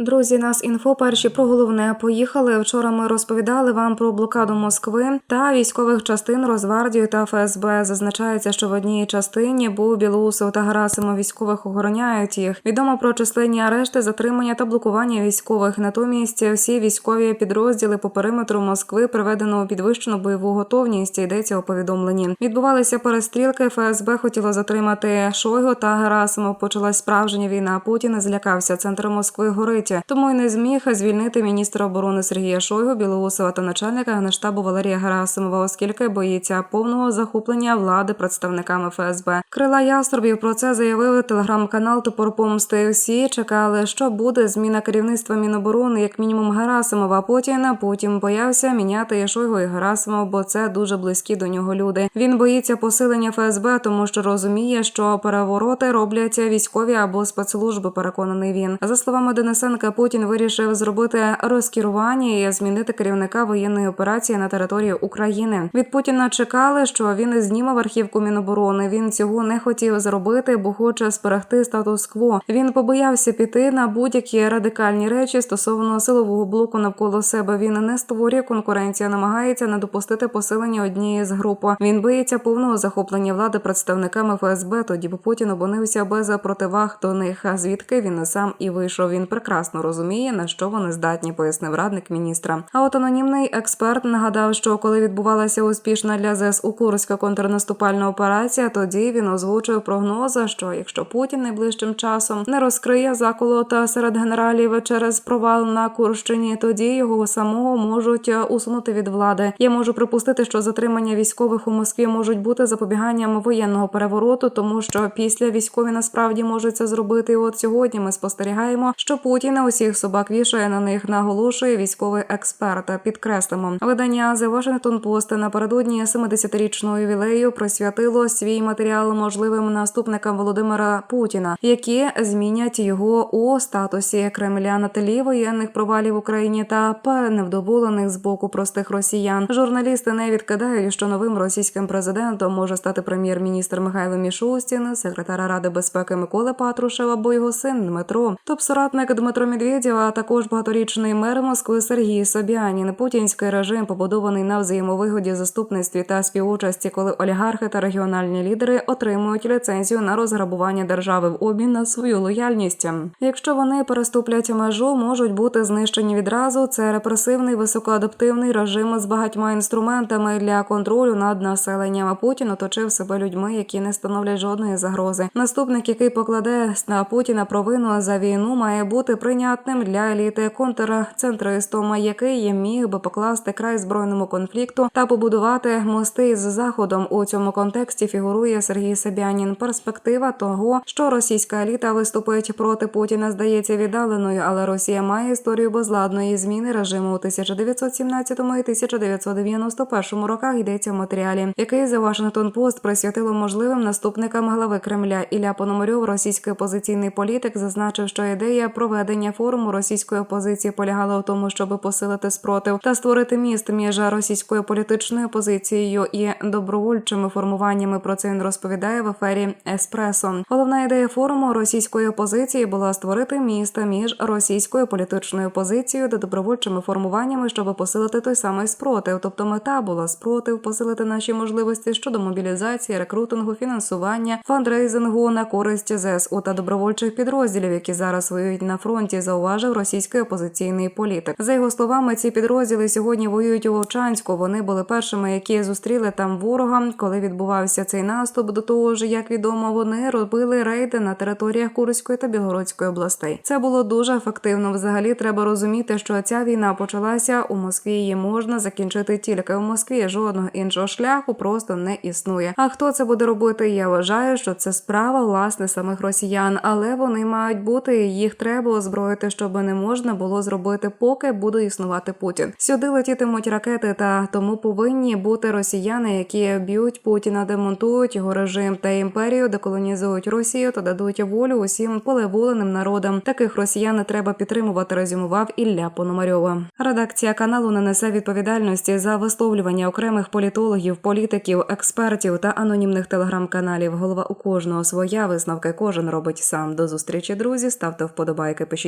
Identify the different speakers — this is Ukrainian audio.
Speaker 1: Друзі, нас інфо перші про головне поїхали. Вчора ми розповідали вам про блокаду Москви та військових частин Росгвардії та ФСБ. Зазначається, що в одній частині був Білоусов та Герасимов військових охороняють їх. Відомо про численні арешти, затримання та блокування військових. Натомість всі військові підрозділи по периметру Москви приведено у підвищену бойову готовність. Йдеться у повідомленні. Відбувалися перестрілки. ФСБ хотіло затримати Шойгу та Герасимов. Почалась справжня війна. Путін злякався. Центр Москви горить. Тому й не зміг звільнити міністра оборони Сергія Шойгу, Білоусова та начальника генштабу Валерія Герасимова, оскільки боїться повного захоплення влади представниками ФСБ. Крила яструбів про це заявив телеграм-канал Топор Помсти. Всі чекали, що буде зміна керівництва Міноборони, як мінімум Герасимова. Потім потім боявся міняти Шойгу і Герасимов, бо це дуже близькі до нього люди. Він боїться посилення ФСБ, тому що розуміє, що перевороти роблять військові або спецслужби. Переконаний він за словами Денисенка. Путін вирішив зробити розкерування і змінити керівника воєнної операції на території України. Від Путіна чекали, що він зніме архівку Міноборони. Він цього не хотів зробити, бо хоче зберегти статус-кво. Він побоявся піти на будь-які радикальні речі стосовно силового блоку навколо себе. Він не створює конкуренцію, намагається не допустити посилення однієї з груп. Він боїться повного захоплення влади представниками ФСБ. Тоді б Путін опинився без противаг до них. А звідки він сам і вийшов? Він прекрасно розуміє на що вони здатні, пояснив радник міністра. А от анонімний експерт нагадав, що коли відбувалася успішна для ЗСУ Курська контрнаступальна операція, тоді він озвучив прогнози, що якщо Путін найближчим часом не розкриє заколота серед генералів через провал на Курщині, тоді його самого можуть усунути від влади. Я можу припустити, що затримання військових у Москві можуть бути запобіганням воєнного перевороту, тому що після військові насправді можуть це зробити. І от сьогодні ми спостерігаємо, що Путін усіх собак вішає на них, наголошує військовий експерт. Підкреслимо видання The Washington Post напередодні 70-річного ювілею присвятило свій матеріал можливим наступникам Володимира Путіна, які змінять його у статусі Кремля на тлі воєнних провалів в Україні та невдоволених з боку простих росіян. Журналісти не відкидають, що новим російським президентом може стати прем'єр-міністр Михайло Мішустін, секретар Ради безпеки Микола Патрушев або його син Дмитро. Топ-соратник Дмитро Медведєв, а також багаторічний мер Москви Сергій Собянін. Путінський режим побудований на взаємовигоді, заступництві та співучасті, коли олігархи та регіональні лідери отримують ліцензію на розграбування держави в обмін на свою лояльність. Якщо вони переступлять межу, можуть бути знищені відразу. Це репресивний високоадаптивний режим з багатьма інструментами для контролю над населенням. Путін оточив себе людьми, які не становлять жодної загрози. Наступник, який покладе на Путіна провину за війну, має бути прийнятним для еліти контрцентристом, який міг би покласти край збройному конфлікту та побудувати мости з заходом. У цьому контексті фігурує Сергій Собянін. Перспектива того, що російська еліта виступить проти Путіна, здається віддаленою, але Росія має історію безладної зміни режиму у 1917 і 1991 роках. Йдеться в матеріалі, який The Washington Post присвятило можливим наступникам глави Кремля. Ілля Пономарьов, російський опозиційний політик, зазначив, що ідея проведення форуму російської опозиції полягала в тому, щоб посилити спротив та створити міст між російською політичною опозицією і добровольчими формуваннями. Про це він розповідає в ефері Еспресо. Головна ідея форуму російської опозиції була створити міст між російською політичною опозицією та добровольчими формуваннями, щоб посилити той самий спротив. Тобто, мета була спротив, посилити наші можливості щодо мобілізації, рекрутингу, фінансування, фандрейзингу на користь ЗСУ та добровольчих підрозділів, які зараз воюють на фронті. Зауважив російський опозиційний політик. За його словами, ці підрозділи сьогодні воюють у Вовчанську. Вони були першими, які зустріли там ворога, коли відбувався цей наступ. До того ж, як відомо, вони робили рейди на територіях Курської та Білгородської областей. Це було дуже ефективно. Взагалі треба розуміти, що ця війна почалася у Москві. Її можна закінчити тільки в Москві. Жодного іншого шляху просто не існує. А хто це буде робити? Я вважаю, що це справа власне самих росіян, але вони мають бути. Їх треба озброїти, щоб не можна було зробити, поки буде існувати Путін. Сюди летітимуть ракети, та тому повинні бути росіяни, які б'ють Путіна, демонтують його режим та імперію, деколонізують Росію та дадуть волю усім полеволеним народам. Таких росіян не треба підтримувати. Резюмував Ілля Пономарьова. Редакція каналу не несе відповідальності за висловлювання окремих політологів, політиків, експертів та анонімних телеграм-каналів. Голова у кожного своя висновки. Кожен робить сам. До зустрічі, друзі. Ставте вподобайки, пишіть